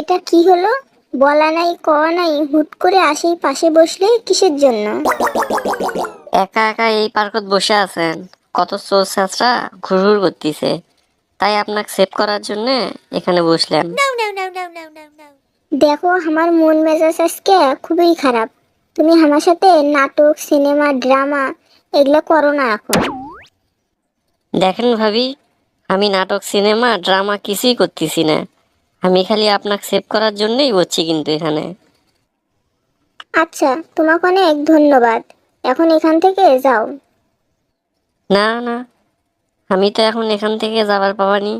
এটা কি হলো? বলা নাই কওয়া নাই হুট করে আসেই পাশে বসলে কিসের জন্য? একা একা এই পার্কত বসে আছেন। কত চোর ছাত্রা ঘুরঘুর করতেছে। তাই আপনাকে সেভ করার জন্য এখানে বসলাম। দেখো আমার মন মেজাজ আজকে খুবই খারাপ। তুমি আমার সাথে নাটক সিনেমা ড্রামা এগুলো করো না এখন। দেখেন ভাবি আমি নাটক সিনেমা ড্রামা কিছুই করতেছি না। আমি খালি আপনাকে সেভ করার জন্যই বলছি কিন্তু এখানে। আচ্ছা তোমাকে অনেক ধন্যবাদ। এখন এখান থেকে যাও। না না আমি তো এখন এখান থেকে যাবার পাবানি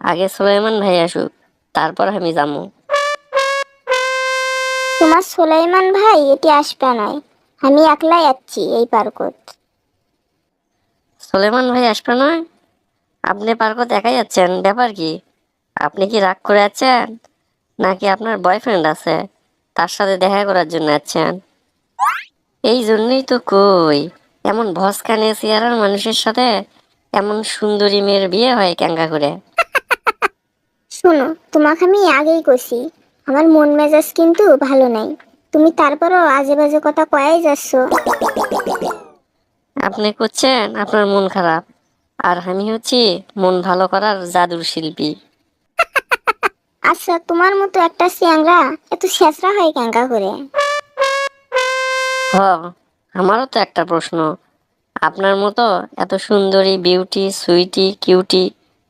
আগে সুলাইমান ভাই আসুক তারপর আমি যাব। তোমার সোলাইমান ভাই এটি আসবে নয় আমি একলাই যাচ্ছি এই পার্কত। সুলেমান ভাই আসবে নয়? আপনি পার্কত একাই যাচ্ছেন? ব্যাপার কি? আপনি কি রাগ করে আছেন? নাকি আপনার বয়ফ্রেন্ড আছে? তার সাথে দেখা করার জন্য আছেন? এই জন্যই তো কই এমন ভসকানে চেয়ারার মানুষের সাথে এমন সুন্দরী মেয়ের বিয়ে হয় ক্যাঙ্গা করে। শোনো তোমাকে আমি আগেই কছি আমার মন মেজাজ কিন্তু ভালো নাই। তুমি তারপরও আজে বাজে কথা কয়াই যাচ্ছ। আপনি করছেন আপনার মন খারাপ। আর আমি হচ্ছি মন ভালো করার জাদুর শিল্পী। আচ্ছা তোমার মতো একটা চ্যাংরা এত ছেঁচড়া হয় ক্যাঙ্কা করে? হ আমারও তো একটা প্রশ্ন। আপনার মতো এত সুন্দরী বিউটি সুইটি কিউটি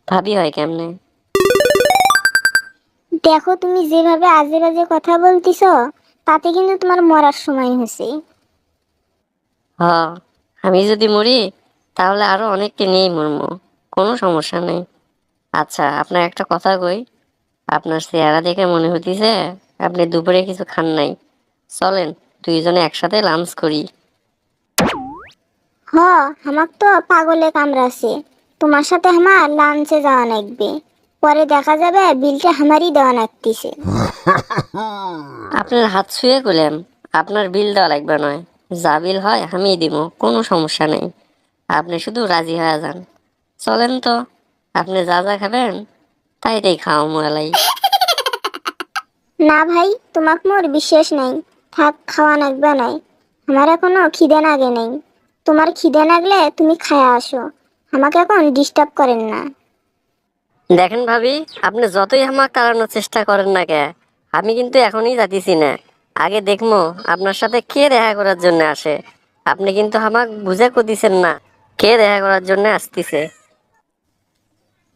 ভাবি হয় কেমনে? দেখো তুমি যেভাবে আজে বাজে কথা বলতিছ তাতে কিন্তু তোমার মরার সময় হয়েছে। হ আমি যদি মরি তাহলে আরও অনেককে নিয়েই মরবো। কোনো সমস্যা নেই। আচ্ছা আপনার একটা কথা কই আপনার চেহারা দেখে মনে হইতেছে আপনি দুপুরে কিছু খান নাই। চলেন দুইজনে একসাথে লাঞ্চ করি। হ আমার তো পাগলে কামড়াছে তোমার সাথে আমার লাঞ্চে যাওয়া লাগবে। পরে দেখা যাবে বিলটা আমারই দেওয়া লাগতেছে। আপনার হাত ছুঁয়ে গেলাম আপনার বিল দেওয়া লাগবে নয়। যা বিল হয় আমিই দিব কোনো সমস্যা নেই। আপনি শুধু রাজি হয়ে যান। চলেন তো আপনি যা যা খাবেন তাই তাই খাওয়া মোয়ালাই না ভাই তোমাক মোর বিশ্বাস নাই। থাক খাওয়া লাগবে নাই। আমার এখনও খিদে নাগে নেই। তোমার খিদে লাগলে তুমি খায়া আসো। আমাকে এখন ডিস্টার্ব করেন না। দেখেন ভাবি আপনি যতই আমার তাড়ানোর চেষ্টা করেন না কে আমি কিন্তু এখনই যাইতেছি না। আগে দেখব আপনার সাথে কে দেখা করার জন্য আসে। আপনি কিন্তু আমাক বুঝে দিছেন না কে দেখা করার জন্য আসতেছে।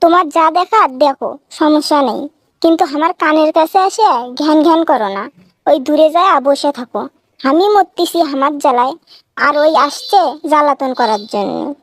তোমার যা দেখা দেখো, সমস্যা নেই। কিন্তু আমার কানের কাছে এসে ঘ্যান ঘ্যান করো না। ওই দূরে যায় বসে থাকো। আমি মরতেছি আমার জ্বালায়। আর ওই আসছে জ্বালাতন করার জন্য।